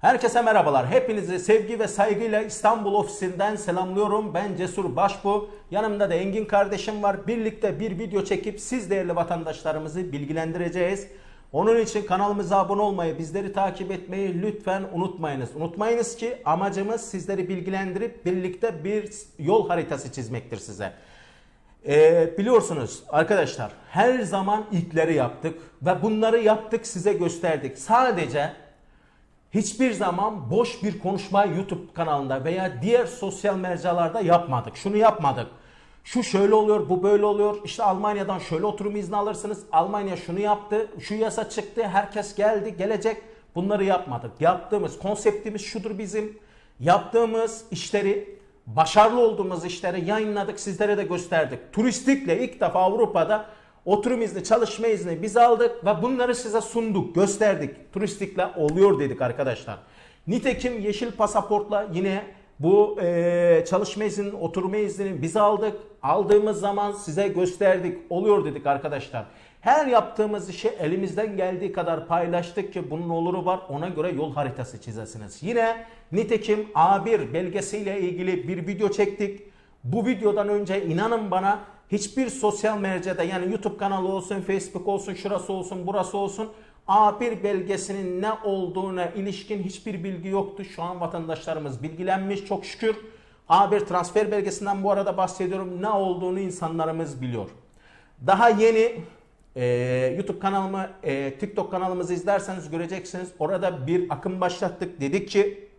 Herkese merhabalar. Hepinizi sevgi ve saygıyla İstanbul ofisinden selamlıyorum. Ben Cesur Başbu. Yanımda da Engin kardeşim var. Birlikte bir video çekip siz değerli vatandaşlarımızı bilgilendireceğiz. Onun için kanalımıza abone olmayı, bizleri takip etmeyi lütfen unutmayınız. Unutmayınız ki amacımız sizleri bilgilendirip birlikte bir yol haritası çizmektir size. Ee, biliyorsunuz arkadaşlar her zaman ilkleri yaptık ve bunları yaptık size gösterdik. Sadece hiçbir zaman boş bir konuşma YouTube kanalında veya diğer sosyal mecralarda yapmadık. Şunu yapmadık. Şu şöyle oluyor, bu böyle oluyor. İşte Almanya'dan şöyle oturum izni alırsınız. Almanya şunu yaptı, şu yasa çıktı, herkes geldi, gelecek. Bunları yapmadık. Yaptığımız konseptimiz şudur bizim. Yaptığımız işleri, başarılı olduğumuz işleri yayınladık, sizlere de gösterdik. Turistikle ilk defa Avrupa'da Oturum izni, çalışma izni biz aldık ve bunları size sunduk, gösterdik. Turistikle oluyor dedik arkadaşlar. Nitekim yeşil pasaportla yine bu e, çalışma izninin, oturma iznini biz aldık. Aldığımız zaman size gösterdik, oluyor dedik arkadaşlar. Her yaptığımız işi elimizden geldiği kadar paylaştık ki bunun oluru var. Ona göre yol haritası çizesiniz. Yine nitekim A1 belgesiyle ilgili bir video çektik. Bu videodan önce inanın bana hiçbir sosyal mecrada yani YouTube kanalı olsun, Facebook olsun, şurası olsun, burası olsun A1 belgesinin ne olduğuna ilişkin hiçbir bilgi yoktu. Şu an vatandaşlarımız bilgilenmiş çok şükür. A1 transfer belgesinden bu arada bahsediyorum. Ne olduğunu insanlarımız biliyor. Daha yeni e, YouTube kanalımı, e, TikTok kanalımızı izlerseniz göreceksiniz. Orada bir akım başlattık. Dedik ki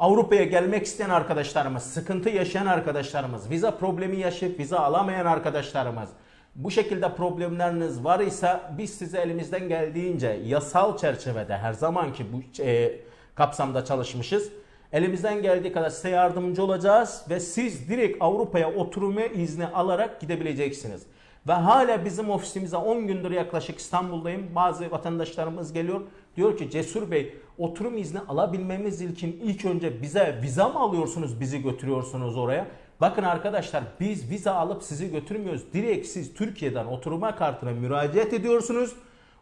Avrupa'ya gelmek isteyen arkadaşlarımız, sıkıntı yaşayan arkadaşlarımız, vize problemi yaşayıp vize alamayan arkadaşlarımız, bu şekilde problemleriniz var ise biz size elimizden geldiğince yasal çerçevede her zamanki bu e, kapsamda çalışmışız. Elimizden geldiği kadar size yardımcı olacağız ve siz direkt Avrupa'ya oturma izni alarak gidebileceksiniz. Ve hala bizim ofisimize 10 gündür yaklaşık İstanbul'dayım. Bazı vatandaşlarımız geliyor. Diyor ki Cesur Bey oturum izni alabilmemiz için ilk önce bize vize mi alıyorsunuz bizi götürüyorsunuz oraya? Bakın arkadaşlar biz vize alıp sizi götürmüyoruz. Direkt siz Türkiye'den oturma kartına müracaat ediyorsunuz.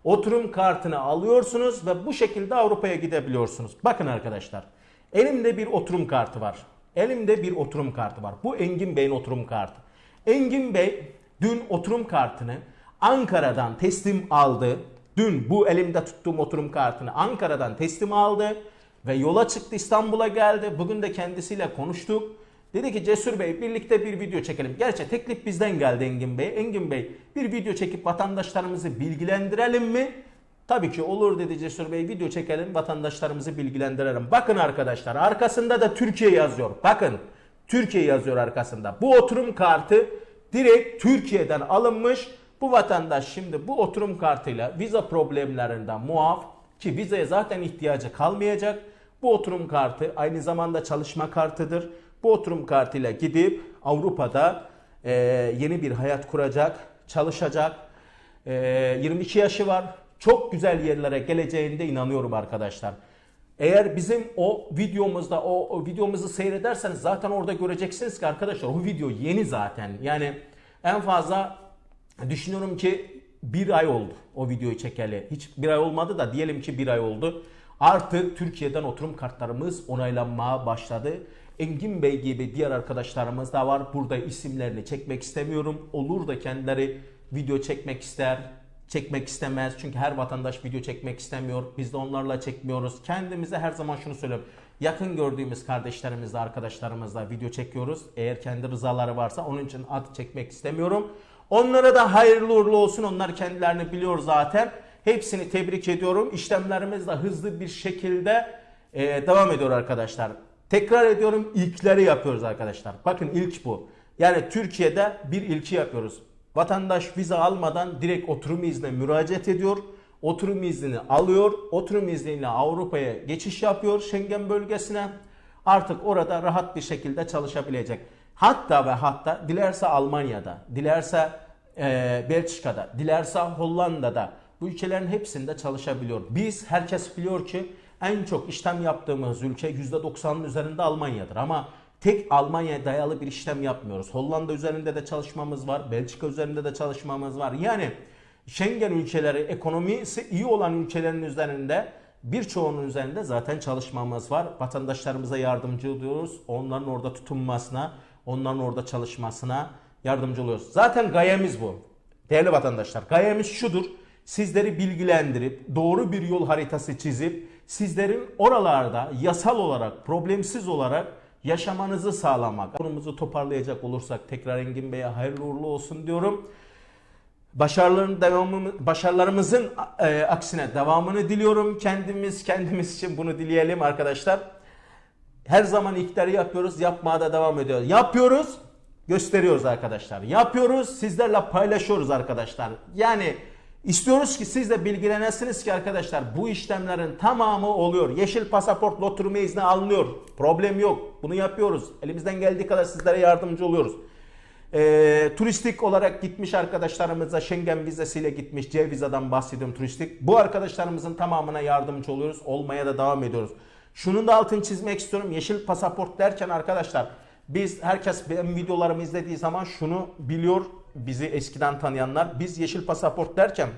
Oturum kartını alıyorsunuz ve bu şekilde Avrupa'ya gidebiliyorsunuz. Bakın arkadaşlar elimde bir oturum kartı var. Elimde bir oturum kartı var. Bu Engin Bey'in oturum kartı. Engin Bey dün oturum kartını Ankara'dan teslim aldı. Dün bu elimde tuttuğum oturum kartını Ankara'dan teslim aldı ve yola çıktı İstanbul'a geldi. Bugün de kendisiyle konuştuk. Dedi ki Cesur Bey birlikte bir video çekelim. Gerçi teklif bizden geldi Engin Bey. Engin Bey bir video çekip vatandaşlarımızı bilgilendirelim mi? Tabii ki olur dedi Cesur Bey video çekelim vatandaşlarımızı bilgilendirelim. Bakın arkadaşlar arkasında da Türkiye yazıyor. Bakın Türkiye yazıyor arkasında. Bu oturum kartı direkt Türkiye'den alınmış. Bu vatandaş şimdi bu oturum kartıyla vize problemlerinden muaf ki vizeye zaten ihtiyacı kalmayacak. Bu oturum kartı aynı zamanda çalışma kartıdır. Bu oturum kartıyla gidip Avrupa'da e, yeni bir hayat kuracak, çalışacak. E, 22 yaşı var. Çok güzel yerlere geleceğinde inanıyorum arkadaşlar. Eğer bizim o videomuzda o, o videomuzu seyrederseniz zaten orada göreceksiniz ki arkadaşlar o video yeni zaten. Yani en fazla düşünüyorum ki bir ay oldu o videoyu çekeli. Hiç bir ay olmadı da diyelim ki bir ay oldu. Artık Türkiye'den oturum kartlarımız onaylanmaya başladı. Engin Bey gibi diğer arkadaşlarımız da var. Burada isimlerini çekmek istemiyorum. Olur da kendileri video çekmek ister, çekmek istemez. Çünkü her vatandaş video çekmek istemiyor. Biz de onlarla çekmiyoruz. Kendimize her zaman şunu söylüyorum. Yakın gördüğümüz kardeşlerimizle, arkadaşlarımızla video çekiyoruz. Eğer kendi rızaları varsa onun için ad çekmek istemiyorum. Onlara da hayırlı uğurlu olsun. Onlar kendilerini biliyor zaten. Hepsini tebrik ediyorum. İşlemlerimiz de hızlı bir şekilde e, devam ediyor arkadaşlar. Tekrar ediyorum ilkleri yapıyoruz arkadaşlar. Bakın ilk bu. Yani Türkiye'de bir ilki yapıyoruz. Vatandaş vize almadan direkt oturum iznine müracaat ediyor. Oturum iznini alıyor. Oturum izniyle Avrupa'ya geçiş yapıyor Schengen bölgesine. Artık orada rahat bir şekilde çalışabilecek. Hatta ve hatta dilerse Almanya'da, dilerse e, Belçika'da, dilerse Hollanda'da bu ülkelerin hepsinde çalışabiliyor. Biz herkes biliyor ki en çok işlem yaptığımız ülke %90'ın üzerinde Almanya'dır ama tek Almanya'ya dayalı bir işlem yapmıyoruz. Hollanda üzerinde de çalışmamız var, Belçika üzerinde de çalışmamız var. Yani Schengen ülkeleri ekonomisi iyi olan ülkelerin üzerinde birçoğunun üzerinde zaten çalışmamız var. Vatandaşlarımıza yardımcı oluyoruz. Onların orada tutunmasına, onların orada çalışmasına yardımcı oluyoruz. Zaten gayemiz bu. Değerli vatandaşlar, gayemiz şudur. Sizleri bilgilendirip, doğru bir yol haritası çizip, sizlerin oralarda yasal olarak, problemsiz olarak yaşamanızı sağlamak. Konumuzu toparlayacak olursak tekrar Engin Bey'e hayırlı uğurlu olsun diyorum. Başarıların devamı, başarılarımızın e, aksine devamını diliyorum. Kendimiz kendimiz için bunu dileyelim arkadaşlar. Her zaman ilkleri yapıyoruz, yapmaya da devam ediyoruz. Yapıyoruz, gösteriyoruz arkadaşlar. Yapıyoruz, sizlerle paylaşıyoruz arkadaşlar. Yani istiyoruz ki siz de bilgilenesiniz ki arkadaşlar bu işlemlerin tamamı oluyor. Yeşil pasaport oturma izni alınıyor. Problem yok. Bunu yapıyoruz. Elimizden geldiği kadar sizlere yardımcı oluyoruz. Ee, turistik olarak gitmiş arkadaşlarımıza Schengen vizesiyle gitmiş C vizadan bahsediyorum turistik. Bu arkadaşlarımızın tamamına yardımcı oluyoruz. Olmaya da devam ediyoruz. Şunun da altını çizmek istiyorum. Yeşil pasaport derken arkadaşlar biz herkes benim videolarımı izlediği zaman şunu biliyor. Bizi eskiden tanıyanlar. Biz yeşil pasaport derken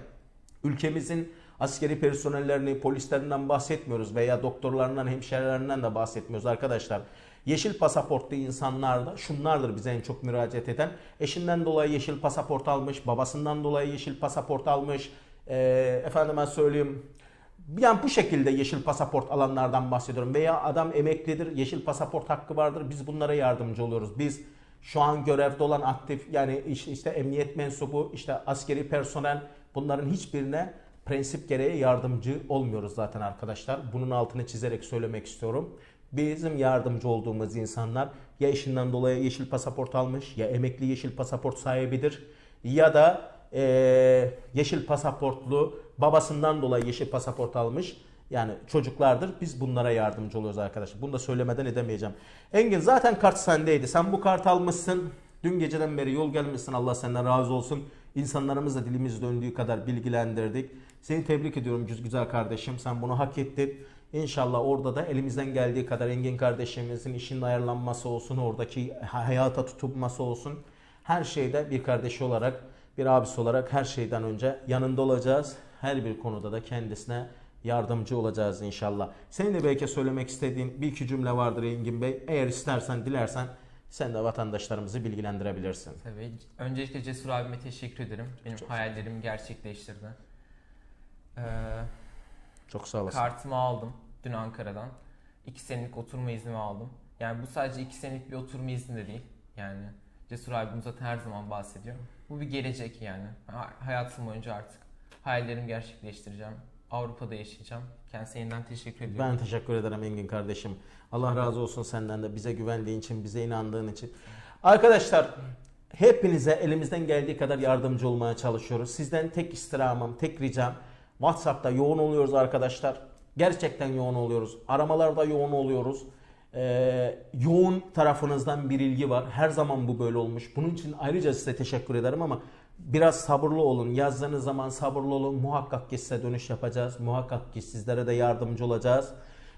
ülkemizin askeri personellerini, polislerinden bahsetmiyoruz veya doktorlarından, hemşirelerinden de bahsetmiyoruz arkadaşlar. Yeşil pasaportlu insanlar da şunlardır bize en çok müracaat eden. Eşinden dolayı yeşil pasaport almış, babasından dolayı yeşil pasaport almış. Ee, efendime söyleyeyim yani bu şekilde yeşil pasaport alanlardan bahsediyorum. Veya adam emeklidir, yeşil pasaport hakkı vardır. Biz bunlara yardımcı oluyoruz. Biz şu an görevde olan aktif yani işte, işte emniyet mensubu, işte askeri personel bunların hiçbirine prensip gereği yardımcı olmuyoruz zaten arkadaşlar. Bunun altını çizerek söylemek istiyorum. Bizim yardımcı olduğumuz insanlar ya eşinden dolayı yeşil pasaport almış ya emekli yeşil pasaport sahibidir ya da eee, yeşil pasaportlu babasından dolayı yeşil pasaport almış yani çocuklardır. Biz bunlara yardımcı oluyoruz arkadaşlar. Bunu da söylemeden edemeyeceğim. Engin zaten kart sendeydi. Sen bu kart almışsın. Dün geceden beri yol gelmişsin. Allah senden razı olsun. İnsanlarımız da dilimiz döndüğü kadar bilgilendirdik. Seni tebrik ediyorum güzel kardeşim. Sen bunu hak ettin. İnşallah orada da elimizden geldiği kadar Engin kardeşimizin işinin ayarlanması olsun, oradaki hayata tutunması olsun. Her şeyde bir kardeşi olarak, bir abisi olarak her şeyden önce yanında olacağız. Her bir konuda da kendisine yardımcı olacağız inşallah. Senin de belki söylemek istediğin bir iki cümle vardır Engin Bey. Eğer istersen, dilersen sen de vatandaşlarımızı bilgilendirebilirsin. Tabii. Öncelikle Cesur abime teşekkür ederim. Benim hayallerimi gerçekleştirdi. Ee, Çok sağ olasın. kartımı aldım dün Ankara'dan. İki senelik oturma iznimi aldım. Yani bu sadece iki senelik bir oturma izni de değil. Yani Cesur abim zaten her zaman bahsediyor. Bu bir gelecek yani. Ha- Hayatım boyunca artık hayallerimi gerçekleştireceğim. Avrupa'da yaşayacağım. Kendisine yeniden teşekkür ediyorum. Ben teşekkür ederim Engin kardeşim. Allah razı olsun senden de bize güvendiğin için, bize inandığın için. Arkadaşlar hepinize elimizden geldiği kadar yardımcı olmaya çalışıyoruz. Sizden tek istirhamım, tek ricam WhatsApp'ta yoğun oluyoruz arkadaşlar. Gerçekten yoğun oluyoruz. Aramalarda yoğun oluyoruz. Ee, yoğun tarafınızdan bir ilgi var. Her zaman bu böyle olmuş. Bunun için ayrıca size teşekkür ederim ama biraz sabırlı olun. Yazdığınız zaman sabırlı olun. Muhakkak ki size dönüş yapacağız. Muhakkak ki sizlere de yardımcı olacağız.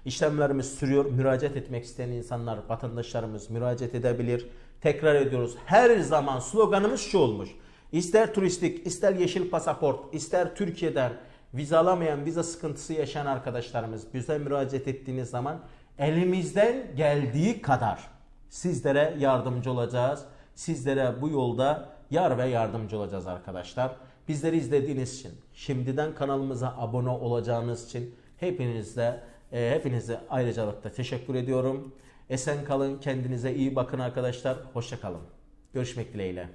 İşlemlerimiz sürüyor. Müracaat etmek isteyen insanlar, vatandaşlarımız müracaat edebilir. Tekrar ediyoruz. Her zaman sloganımız şu olmuş. İster turistik, ister yeşil pasaport, ister Türkiye'den vize alamayan, vize sıkıntısı yaşayan arkadaşlarımız bize müracaat ettiğiniz zaman elimizden geldiği kadar sizlere yardımcı olacağız. Sizlere bu yolda yar ve yardımcı olacağız arkadaşlar. Bizleri izlediğiniz için, şimdiden kanalımıza abone olacağınız için hepinizle e, hepinize ayrıcalıkla teşekkür ediyorum. Esen kalın, kendinize iyi bakın arkadaşlar. Hoşça kalın. Görüşmek dileğiyle.